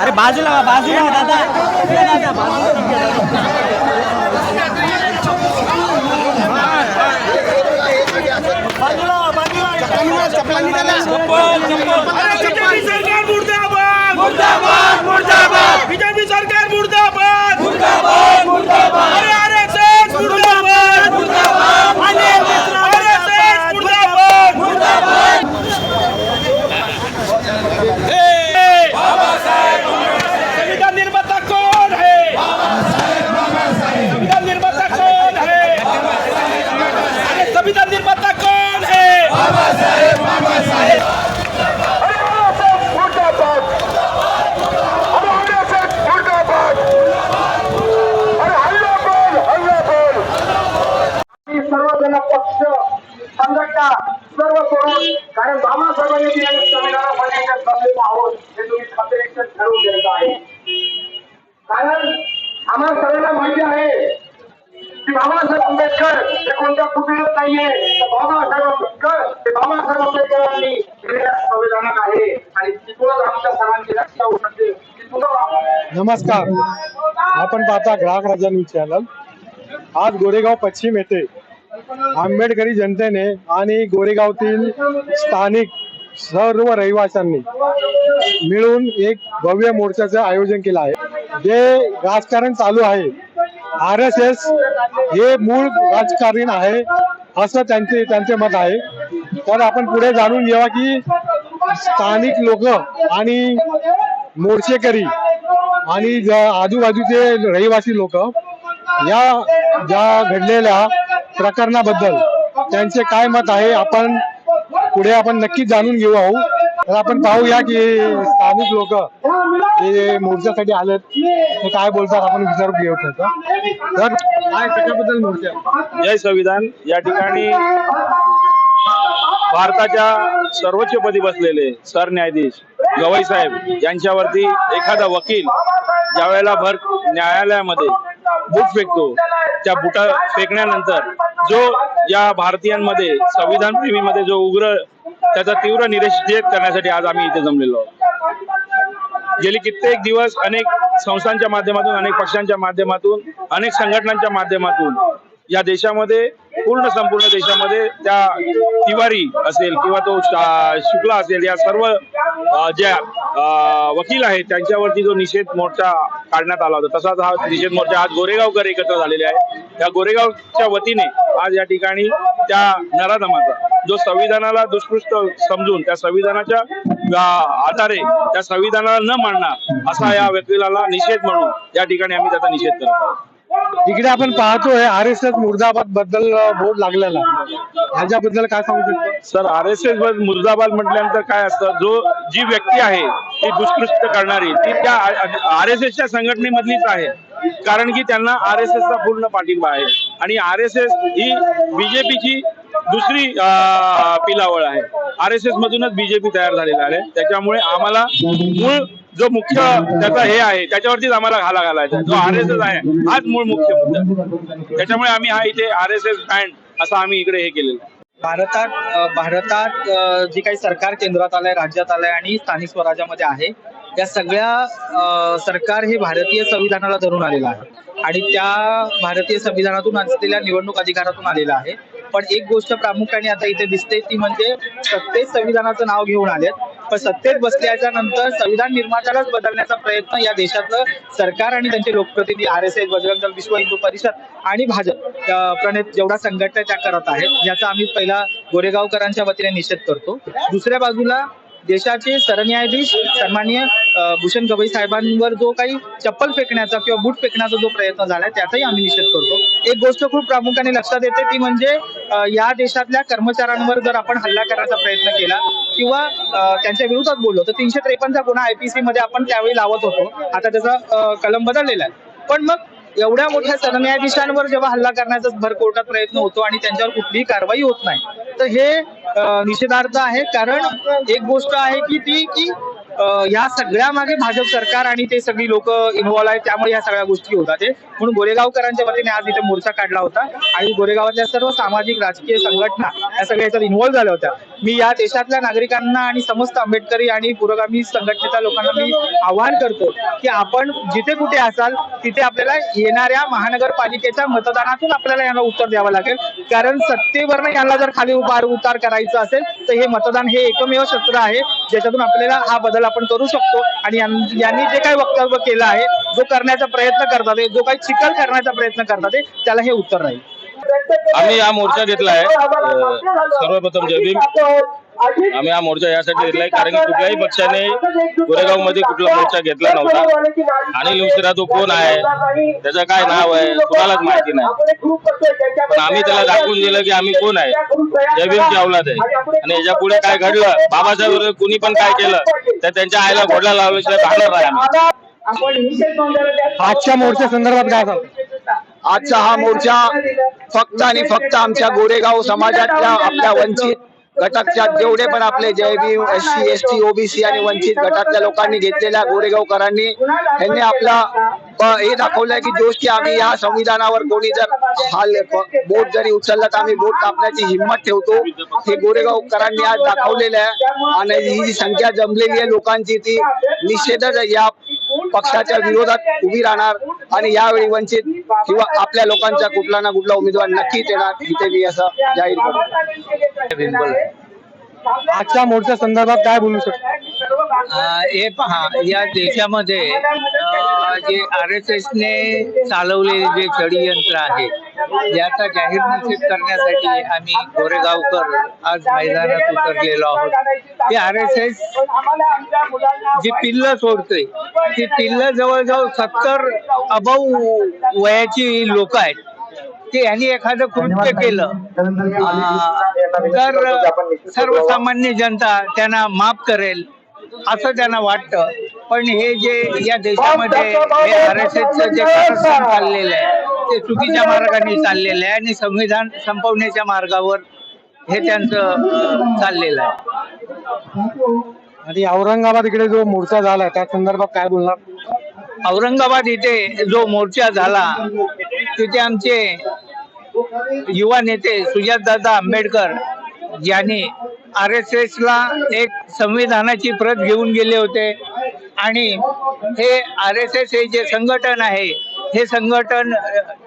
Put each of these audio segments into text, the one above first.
अरे बाजूला वा, बाजूला वा, दादा ए, दादा बाजूला बीजेपी सरकार मुर्दाबाद मुर्दाबाद मुर्दाबाद बीजेपी सरकार मुर्दाबाद मुर्दाबाद मुर्दाबाद अरे आरएसएस मुर्दाबाद मुर्दाबाद आरएसएस मुर्दाबाद मुर्दाबाद संविधान निर्माता कौन है संविधान निर्माता कौन है अरे संविधान निर्माता कौन है आम्ही सर्वजण पक्ष संघटना सर्व करून कारण बाबासाहेबांनी दिलेल्या संविधानामध्ये जमलेलो आहोत हे तुम्ही खात्रीचं ठरवून घ्यायचं आहे. कारण आम्हाला सगळ्यांना माहिती आहे की बाबासाहेब आंबेडकर हे कोणत्या कुटुंबात नाहीये. तर बाबासाहेब आंबेडकर हे बाबासाहेब आंबेडकरांनी दिलेल्या संविधानात आहे. आणि तिथूनच आमच्या सर्वांची रक्षा होऊ शकते. नमस्कार. आपण पाहता ग्राहक राजांनी न्यूज चॅनल आज गोरेगाव पश्चिम येथे आंबेडकरी जनतेने आणि गोरेगावतील स्थानिक सर्व रहिवाशांनी मिळून एक भव्य मोर्चाचं आयोजन केलं आहे. जे राजकारण चालू आहे आर एस एस हे मूळ राजकारण आहे असं त्यांचे त्यांचे मत आहे. तर आपण पुढे जाणून घेवा की स्थानिक लोक आणि मोर्चेकरी आणि आजूबाजूचे रहिवासी लोक या ज्या घडलेल्या प्रकरणाबद्दल त्यांचे काय मत आहे आपण पुढे आपण नक्कीच जाणून घेऊ आहोत. तर आपण पाहूया की स्थानिक लोक हे मोर्चासाठी आलेत ते काय बोलतात आपण विचारून घेऊ त्याचं तर काय त्याच्याबद्दल मोर्चा? जय संविधान. या ठिकाणी भारताच्या सर्वोच्च पदी बसलेले सरन्यायाधीश गवई साहेब यांच्यावरती एखादा वकील ज्या वेळेला भर न्यायालयामध्ये बूट फेकतो त्या बुटा फेकण्यानंतर जो या भारतीयांमध्ये संविधान प्रेमीमध्ये जो उग्र त्याचा तीव्र निषेध करण्यासाठी आज आम्ही इथे जमलेलो आहोत. गेली कित्येक दिवस अनेक संस्थांच्या माध्यमातून अनेक पक्षांच्या माध्यमातून अनेक संघटनांच्या माध्यमातून या देशामध्ये पूर्ण संपूर्ण देशामध्ये त्या तिवारी असेल किंवा तो शुक्ला असेल या सर्व ज्या वकील आहेत त्यांच्यावरती जो निषेध मोर्चा काढण्यात आला होता तसाच हा निषेध मोर्चा आज गोरेगावकर एकत्र झालेले आहे त्या गोरेगावच्या वतीने आज या ठिकाणी त्या नराधमाचा जो संविधानाला दुष्कृष्ट समजून त्या संविधानाच्या आधारे त्या संविधानाला न मानणार असा या वकिलाला निषेध म्हणून या ठिकाणी आम्ही त्याचा निषेध करतो इकडे आपण पाहतोय आर एस एस मुर्दाबादबद्दल बोर्ड लागलेला. आहे. ह्याच्याबद्दल काय सांगू शकतो? सर आर एस एस मुर्दाबाद म्हटल्यानंतर काय असतं? जो जी व्यक्ती आहे ती दुष्कृत्य करणारी ती त्या आर एस एसच्या संघटनेमधलीच आहे. कारण की त्यांना आर एस एसचा पूर्ण पाठिंबा आहे. आणि आर एस एस ही बीजेपीची दुसरी पिलावळ आहे. आर एस एस मधूनच बीजेपी तयार झालेला आहे. त्याच्यामुळे आम्हाला मूळ जो मुख्य त्याचा हे आहे त्याच्यावरतीच आम्हाला घाला घालायचा जो आर एस एस आहे हाच मूळ मुख्य मुद्दा. त्याच्यामुळे आम्ही हा इथे आर एस एस बँड असं आम्ही इकडे हे केलेलं आहे. भारतात भारतात जी जे काही सरकार केंद्रात आलंय राज्यात आलंय आणि स्थानिक स्वराज्यामध्ये आहे या सगळ्या सरकार हे भारतीय संविधानाला धरून आलेलं आहे. आणि त्या भारतीय संविधानातून असलेल्या निवडणूक अधिकारातून आलेलं आहे. पण एक गोष्ट प्रामुख्याने आता इथे दिसते ती म्हणजे सत्तेत संविधानाचं नाव घेऊन आलेत. पण सत्तेत बसल्याच्या नंतर संविधान निर्मात्यालाच बदलण्याचा प्रयत्न या देशातलं सरकार आणि त्यांचे लोकप्रतिनिधी R S S Bajrang Dal विश्व हिंदू परिषद आणि भाजप प्रणित जेवढा संघटना त्या करत आहेत ज्याचा आम्ही पहिला गोरेगावकरांच्या वतीने निषेध करतो. दुसऱ्या बाजूला देशाचे सरन्यायाधीश सन्माननीय भूषण गवई साहेबांवर जो काही चप्पल फेकण्याचा किंवा बूट फेकण्याचा जो प्रयत्न झालाय त्याचाही आम्ही निषेध करतो. एक गोष्ट खूप प्रामुख्याने लक्षात येते ती म्हणजे या देशातल्या कर्मचाऱ्यांवर जर आपण हल्ला करण्याचा प्रयत्न केला किंवा त्यांच्या विरोधात बोललो तर तीनशे त्रेपन्नचा गुन्हा आयपीसी मध्ये आपण त्यावेळी लावत होतो. आता त्याचा कलम बदललेला आहे. पण मग एवढ्या मोठ्या सरन्यायाधीशांवर जेव्हा हल्ला करण्याचा भर कोर्टात प्रयत्न होतो आणि त्यांच्यावर कुठलीही कारवाई होत नाही तर हे निषेधार्थ आहे. कारण एक गोष्ट आहे की ती की या सगळ्या मागे भाजप सरकार आणि ते सगळी लोक इन्व्हॉल्व आहेत. त्यामुळे या सगळ्या गोष्टी होतात म्हणून गोरेगावकरांच्या वतीने आज इथे मोर्चा काढला होता. आणि गोरेगावातल्या सर्व सामाजिक राजकीय संघटना या सगळ्या याच्यात इन्व्हॉल्व्ह झाल्या होत्या. मी या देशातल्या नागरिकांना आणि समस्त आंबेडकरी आणि पुरोगामी संघटनेच्या लोकांना मी आवाहन करतो की आपण जिथे कुठे असाल तिथे आपल्याला येणाऱ्या महानगरपालिकेच्या मतदानातून आपल्याला यांना उत्तर द्यावं लागेल. कारण सत्तेवरनं यांना जर खाली उभार उतार करायचं असेल तर हे मतदान हे एकमेव शस्त्र आहे ज्याच्यातून आपल्याला हा बदल आपण करू शकतो. आणि यांनी जे काही वक्तव्य केलं आहे जो करण्याचा प्रयत्न करतात जो काही चिखल करण्याचा प्रयत्न करतात त्याला हे उत्तर राहील. आम्ही हा मोर्चा घेतला आहे. सर्वप्रथम जय भीम. आम्ही हा मोर्चा यासाठी घेतलाय कारण की कुठल्याही पक्षाने गोरेगावमध्ये कुठला मोर्चा घेतला नव्हता. अनिल मिश्रा तो कोण आहे? त्याचं काय नाव आहे? कुणालाच माहिती नाही. पण आम्ही त्याला दाखवून दिलं की आम्ही कोण आहे? जय भीमची औलाद आहे आणि याच्यापुढे काय घडलं? बाबासाहेब वगैरे कुणी पण काय केलं? तर त्यांच्या आईला घोडला लावल्याशिवाय राहणार नाही आम्ही आजच्या मोर्चा संदर्भात काय सांगता आजचा हा मोर्चा फक्त आणि फक्त आमच्या गोरेगाव समाजातल्या आपल्या वंचित गटाच्या जेवढे पण आपले जय B S C S T OBC आणि वंचित गटातल्या लोकांनी घेतलेल्या गोरेगावकरांनी यांनी आपला हे दाखवलंय की जोश की आम्ही या संविधानावर कोणी जर हाल बोट जरी उचलला तर आम्ही बोट कापण्याची हिंमत ठेवतो. हे गोरेगावकरांनी आज दाखवलेलं आहे आणि ही जी संख्या जमलेली आहे लोकांची ती निषेधच या पक्षाच्या विरोधात उभी राहणार आणि यावेळी वंचित किंवा आपल्या लोकांचा कुठला ना कुठला उमेदवार नक्कीच येणार. इथे मी असं जाहीर करतो. आजच्या मोर्चा संदर्भात काय बोलू शकता? हे पहा या देशामध्ये जे आर एस एस ने चालवलेले जे षडयंत्र आहे याचा जाहीर निषेध करण्यासाठी आम्ही गोरेगावकर आज मैदानात उतरलेलो आहोत. ते आर एस एस जी पिल्ल सोडते ती पिल्ल जवळजवळ सत्तर अबव वयाची लोक आहेत. ते यांनी एखादं कृत्य केलं तर सर्वसामान्य जनता त्यांना माफ करेल असं त्यांना वाटतं. पण हे जे या देशामध्ये हे आर एस एसचं जे कारस्थान चाललेलं आहे ते चुकीच्या मार्गाने चाललेलं आहे आणि संविधान संपवण्याच्या मार्गावर हे त्यांचं चाललेलं आहे. आणि औरंगाबाद इकडे जो मोर्चा झाला त्या संदर्भात काय बोलणार? औरंगाबाद इथे जो मोर्चा झाला तिथे आमचे युवा नेते सुजातदादा आंबेडकर यांनी आर एस एस ला एक संविधानाची प्रत घेऊन गेले होते. आणि हे आर एस एस हे जे संघटन आहे हे संघटन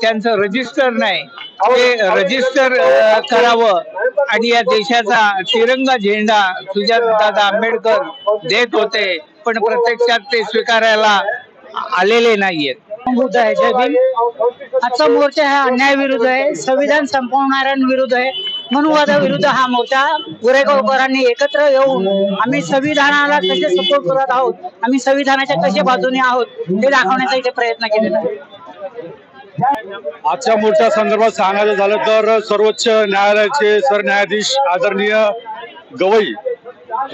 त्यांचं रजिस्टर नाही. ते रजिस्टर करावं. आणि या देशाचा तिरंगा झेंडा सुजातदादा आंबेडकर देत होते पण प्रत्यक्षात ते स्वीकारायला आलेले नाहीयेत. आजचा मोर्चा हा अन्यायाविरुद्ध आहे संविधान संपवणाऱ्यांविरुद्ध आहे. मनुवादाविरुद्ध हा मोर्चा गोरेगावकरांनी एकत्र येऊन आम्ही संविधानाला कसे सपोर्ट करत आहोत आम्ही संविधानाच्या कशा बाजूने आहोत हे दाखवण्याचा इथे प्रयत्न केलेला आहे. आजच्या मोर्चा संदर्भात सांगायचं झालं तर सर्वोच्च न्यायालयाचे सरन्यायाधीश आदरणीय गवई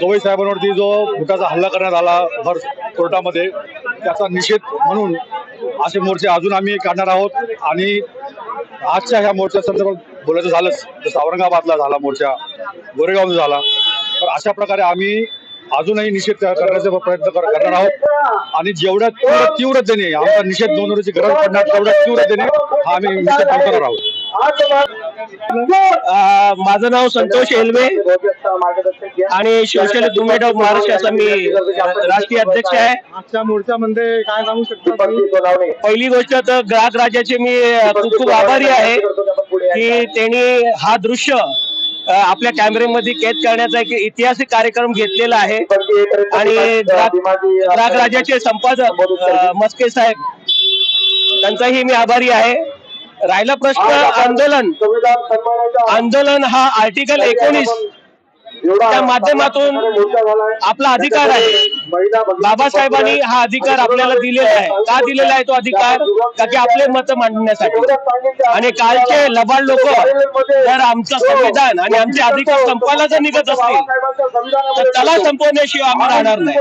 गवई साहेबांवरती जो भुटाचा हल्ला करण्यात आला भर कोर्टामध्ये त्याचा निषेध म्हणून असे मोर्चे अजून आम्ही काढणार आहोत. आणि आजच्या ह्या मोर्चा संदर्भात बोलायचं झालंच जसं औरंगाबादला झाला मोर्चा गोरेगावमध्ये झाला. तर अशा प्रकारे आम्ही अजूनही निषेध करण्याचा प्रयत्न कर- करणार आहोत. आणि जेवढ्या तीव्र तीव्रतेने आमचा निषेध नोंदवण्याची गरज पडणार तेवढ्या तीव्रतेने हा आम्ही निषेध नोंदवणार आहोत. माझं नाव संतोष एलवे आणि शिवसेना दुमेट ऑफ महाराष्ट्राचा मी राष्ट्रीय अध्यक्ष आहे. आजच्या मोर्चामध्ये काय सांगू शकता? पहिली गोष्ट तर ग्राहक राजाचे मी खूप खूप आभारी आहे की त्यांनी हा दृश्य आपल्या कॅमेऱ्यामध्ये कैद करण्याचा एक ऐतिहासिक कार्यक्रम घेतलेला आहे. आणि राजाचे संपादक मस्के साहेब त्यांचाही मी आभारी आहे. राहिला प्रश्न आंदोलन. आंदोलन हा आर्टिकल एकोणीस. त्या माध्यमातून आपला अधिकार आहे. बाबासाहेबांनी हा अधिकार आपल्याला दिलेला आहे. का दिलेला आहे तो अधिकार? का की आपले मत मांडण्यासाठी? आणि कालचे लबाड लोक जर आमचं संविधान आणि आमचे अधिकार संपायला जर निघत असतील तर त्याला संपवण्याशिवाय आम्ही राहणार नाही.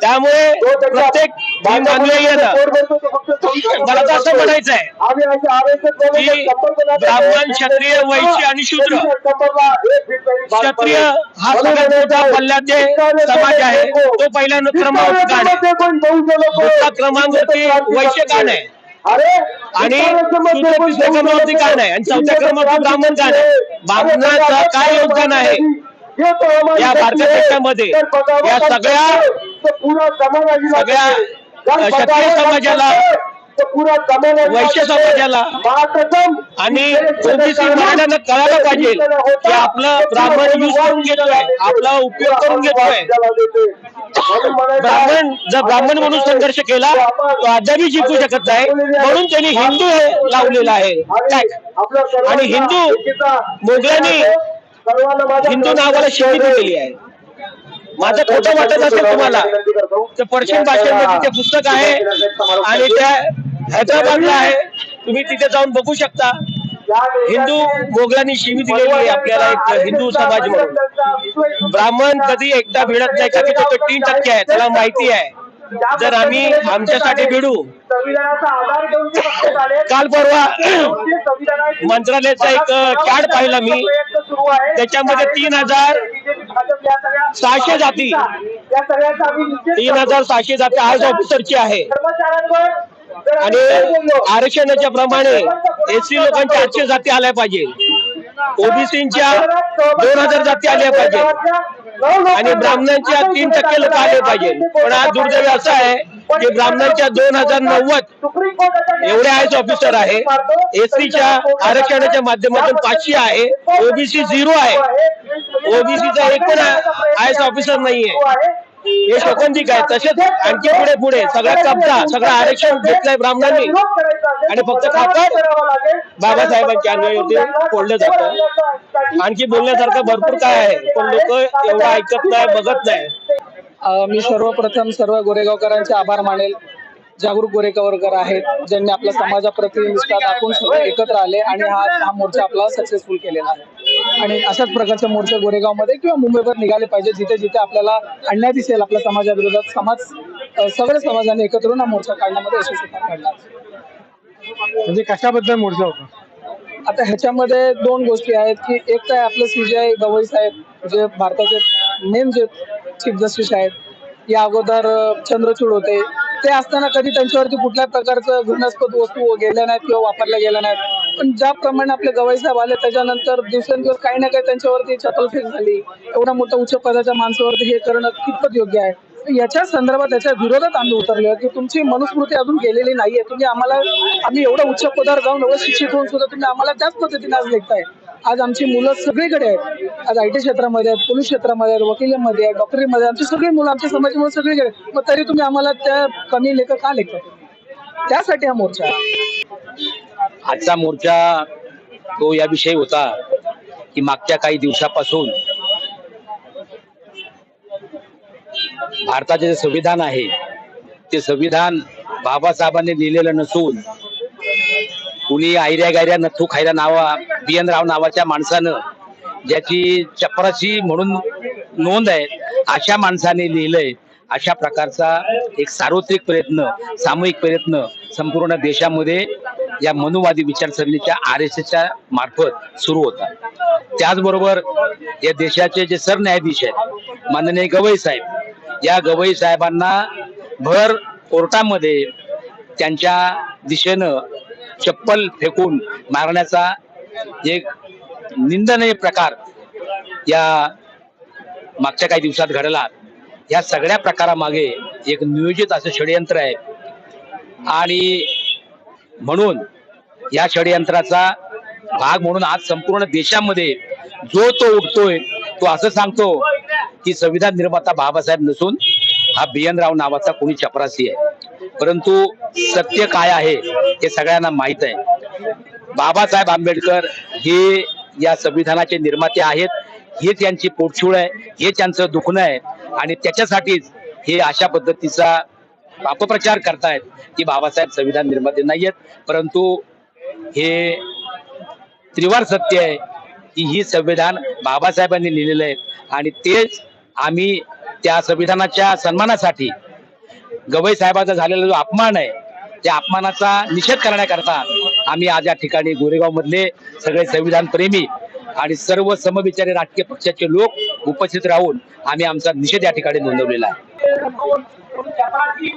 त्यामुळे प्रत्येक मला तर असं म्हणायचं आहे की ब्राह्मण क्षत्रिय वैश्य आणि शूद्र. क्षत्रिय हा सगळ्यात मोठा पल्ल्याचे समाज आहे तो पहिल्या क्रमांकावर का नाही दुसरा क्रमांकावरती वैश्य का नाही? आणि तेहतीस क्रमांकावरती का नाही? आणि चौथ्या क्रमांकावर ब्राह्मण का नाही? ब्राह्मणाचं काय योगदान आहे? या भारतीय देशामध्ये या सगळ्या सगळ्या क्षत्रिय समाजाला वैश्य समाजाला आणि ओबीसी मराठ्यांना कळायला पाहिजे की आपलं ब्राह्मण यूज करून घेतोय आपला उपयोग करून घेतोय. ब्राह्मण जर ब्राह्मण म्हणून संघर्ष केला तो अद्यापही जिंकू शकत नाही. म्हणून त्यांनी हिंदू हे लावलेलं आहे. आणि हिंदू मोगलांनी हिंदू नावाला शिवी दिलेली आहे. माझं खोटं वाटत असेल तुम्हाला. तर पर्शियन भाषेमध्ये ते पुस्तक आहे आणि त्या हैदराबादला आहे तुम्ही तिथे जाऊन बघू शकता. हिंदू मोगलांनी शिवी दिलेली आहे आपल्याला एक हिंदू समाज म्हणून. ब्राह्मण कधी एकटा भिडत नाही का की तो तीन टक्के आहे त्याला माहिती आहे. जर आम्ही आमच्यासाठी भिडू. काल परवा मंत्रालयाचा एक चार्ट पाहिला मी. त्याच्यामध्ये तीन हजार सहाशे जाती. तीन हजार सहाशे जाती आज ऑफिसरची आहे. आणि आरक्षणाच्या प्रमाणे एससी लोकांच्या आठशे जाती आल्या पाहिजे. ओबीसीच्या दोन हजार जाती आल्या पाहिजे. आणि ब्राह्मणांच्या तीन टक्के लोक आले पाहिजे. पण आज दुर्दैव असं आहे की ब्राह्मणांच्या दोन हजार नव्वद एवढे आयस ऑफिसर आहे एससीच्या आरक्षणाच्या माध्यमातून पाचशे आहे ओबीसी झिरो आहे. ओबीसीचा एक पण आयएस ऑफिसर नाहीये. हे शोकंतिक आहे तसेच आणखी पुढे पुढे. सगळा कब्जा सगळं आरक्षण घेतलंय ब्राह्मणांनी. आणि फक्त खापर बाबासाहेबांच्या अन्वयावरती फोडलं जातं. आणखी बोलण्यासारखं भरपूर काय आहे पण लोक एवढं ऐकत नाही बघत नाही. मी सर्वप्रथम सर्व गोरेगावकरांचे आभार मानेल. जागरूक गोरेगावकर आहेत ज्यांनी आपल्या समाजाप्रती निष्ठा दाखवून सगळे एकत्र आले आणि हा हा मोर्चा आपला सक्सेसफुल केलेला आहे. आणि अशाच प्रकारचे मोर्चे गोरेगावमध्ये किंवा मुंबईवर निघाले पाहिजे जिथे जिथे आपल्याला अन्याय दिसेल आपल्या समाजाविरोधात समाज सगळ्या समाजाने एकत्र येऊन हा मोर्चा काढण्यामध्ये यशस्वी काढणार म्हणजे कशाबद्दल मोर्चा होता? आता ह्याच्यामध्ये दोन गोष्टी आहेत की एक तर आपलं सीजीआय गवई साहेब जे भारताचे मेन जे चीफ जस्टिस आहेत या अगोदर चंद्रचूड होते. ते असताना कधी त्यांच्यावरती कुठल्या प्रकारचं घृणास्पद वस्तू गेल्या नाहीत किंवा वापरल्या गेल्या नाहीत. पण ज्याप्रमाणे आपले गवाईसाहेब आले त्याच्यानंतर दिवसेंदिवस काही ना काही त्यांच्यावरती चपलफेक झाली. एवढ्या मोठ्या उच्च पदाच्या माणसावरती हे करणं कितपत योग्य आहे? याच्या संदर्भात याच्या विरोधात आम्ही उतरलो की तुमची मनुस्मृती अजून गेलेली नाहीये. तुम्ही आम्हाला आम्ही एवढा उच्च पदावर जाऊन एवढं शिक्षित होऊन सुद्धा तुम्ही आम्हाला त्याच पद्धतीने आज लेखताय आज आमची मुलं सगळीकडे आहेत. आज आय टी क्षेत्रामध्ये आहेत पोलीस क्षेत्रामध्ये आहेत वकिलीमध्ये आहेत डॉक्टरीमध्ये आमची सगळी मुलं आमच्या समाजामुळे सगळीकडे आहेत. मग तरी तुम्ही आम्हाला त्या कमी लेख का लेखता त्यासाठी हा मोर्चा आजचा मोर्चा तो याविषयी होता की मागच्या काही दिवसापासून भारताचे जे संविधान आहे ते संविधान बाबासाहेबांनी लिहिलेलं नसून कुणी आयऱ्या गायऱ्या नथू खायला नावा बी एन राव नावाच्या माणसानं ज्याची चपराशी म्हणून नोंद आहे अशा माणसाने लिहिलंय अशा प्रकारचा एक सार्वत्रिक प्रयत्न सामूहिक प्रयत्न संपूर्ण देशामध्ये या मनुवादी विचारसरणीच्या आर एस एसच्या मार्फत सुरू होता. त्याचबरोबर या देशाचे जे सरन्यायाधीश आहेत माननीय गवई साहेब या गवई साहेबांना भर कोर्टामध्ये त्यांच्या दिशेनं चप्पल फेकून मारण्याचा एक निंदनीय प्रकार या मागच्या काही दिवसात घडला. या सगळ्या प्रकारामागे एक नियोजित असं षडयंत्र आहे. आणि म्हणून या षडयंत्राचा भाग म्हणून आज संपूर्ण देशामध्ये जो तो उठतोय तो असं सांगतो की संविधान निर्माता बाबासाहेब नसून हा बियनराव नावाचा कोणी चपरासी आहे. परंतु सत्य काय आहे हे सगळ्यांना माहीत आहे. बाबासाहेब आंबेडकर हे या संविधानाचे निर्माते आहेत हे त्यांची पोटशूळ आहे हे त्यांचं दुखणं आहे आणि त्याच्यासाठीच हे अशा पद्धतीचा अपप्रचार करतायत की बाबासाहेब संविधान निर्माते नाहीयेत. परंतु हे त्रिवार सत्य आहे की ही संविधान बाबासाहेबांनी लिहिलेलं आहे. आणि तेच आम्ही त्या संविधानाच्या सन्मानासाठी गवई साहेबांचा झालेला जो अपमान आहे त्या अपमानाचा निषेध करण्याकरता आम्ही आज या ठिकाणी गोरेगाव मधले सगळे संविधान प्रेमी आणि सर्व समविचारी राजकीय पक्षाचे लोक उपस्थित राहून आम्ही आमचा निषेध या ठिकाणी नोंदवलेला आहे. చపాతి